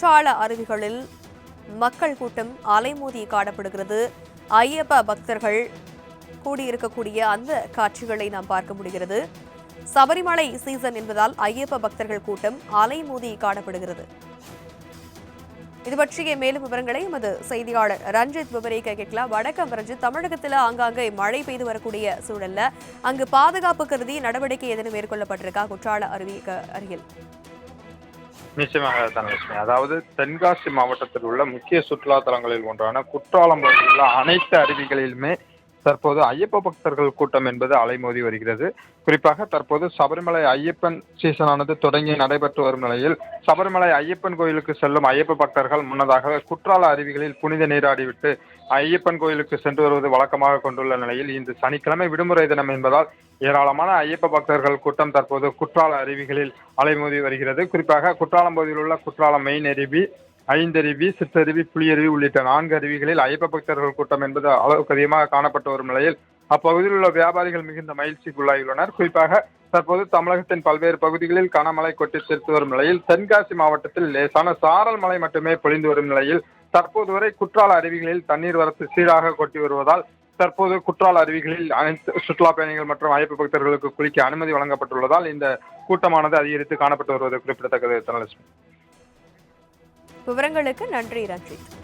குற்றால அருவிகளில் மக்கள் கூட்டம் அலைமோதி காணப்படுகிறது. ஐயப்ப பக்தர்கள் கூடியிருக்கக்கூடிய அந்த காட்சிகளை நாம் பார்க்க முடிகிறது. சபரிமலை சீசன் என்பதால் ஐயப்ப பக்தர்கள் கூட்டம் அலைமோதி காணப்படுகிறது. இது பற்றிய மேலும் விவரங்களை எமது செய்தியாளர் ரஞ்சித் விவரிக்க கேட்கலாம். வடக்கம் ரஞ்சித். தமிழகத்தில் ஆங்காங்கே மழை பெய்து வரக்கூடிய சூழல்ல அங்கு பாதுகாப்பு கருதி நடவடிக்கை எதனும் மேற்கொள்ளப்பட்டிருக்கா? குற்றால அருவி அருகில். நிச்சயமாக தனலட்சுமி அதாவது தென்காசி மாவட்டத்தில் உள்ள முக்கிய சுற்றுலா தலங்களில் ஒன்றான குற்றாலம் பகுதியில் உள்ள அனைத்து அருவிகளிலுமே தற்போது ஐயப்ப பக்தர்கள் கூட்டம் என்பது அலைமோதி வருகிறது. குறிப்பாக தற்போது சபரிமலை ஐயப்பன் சீசனானது தொடங்கி நடைபெற்று வரும் நிலையில் சபரிமலை ஐயப்பன் கோயிலுக்கு செல்லும் ஐயப்ப பக்தர்கள் முன்னதாக குற்றால அருவிகளில் புனித நீராடிவிட்டு ஐயப்பன் கோயிலுக்கு சென்று வருவது வழக்கமாக கொண்டுள்ள நிலையில் இன்று சனிக்கிழமை விடுமுறை தினம் என்பதால் ஏராளமான ஐயப்ப பக்தர்கள் கூட்டம் தற்போது குற்றால அருவிகளில் அலைமோதி வருகிறது. குறிப்பாக குற்றாலம் பகுதியில் உள்ள குற்றாலம் மெயின் அருவி ஐந்தருவி சிற்றருவி புலியருவி உள்ளிட்ட நான்கு அருவிகளில் ஐயப்ப பக்தர்கள் கூட்டம் என்பது அளவுக்கு அதிகமாக காணப்பட்டு வரும் நிலையில் அப்பகுதியில் உள்ள வியாபாரிகள் மிகுந்த மகிழ்ச்சிக்குள்ளாகியுள்ளனர் குறிப்பாக தற்போது தமிழகத்தின் பல்வேறு பகுதிகளில் கனமழை கொட்டி தீர்த்து வரும் நிலையில் தென்காசி மாவட்டத்தில் லேசான சாரல் மழை மட்டுமே பொழிந்து வரும் நிலையில் தற்போது வரை குற்றால அருவிகளில் தண்ணீர் வரத்து சீராக கொட்டி வருவதால் தற்போது குற்றால அருவிகளில் அனைத்து சுற்றுலா பயணிகள் மற்றும் ஐயப்ப பக்தர்களுக்கு குளிக்க அனுமதி வழங்கப்பட்டுள்ளதால் இந்த கூட்டமானது அதிகரித்து காணப்பட்டு வருவது குறிப்பிடத்தக்கது. தனலட்சுமி. விவரங்களுக்கு நன்றி ரஞ்சித்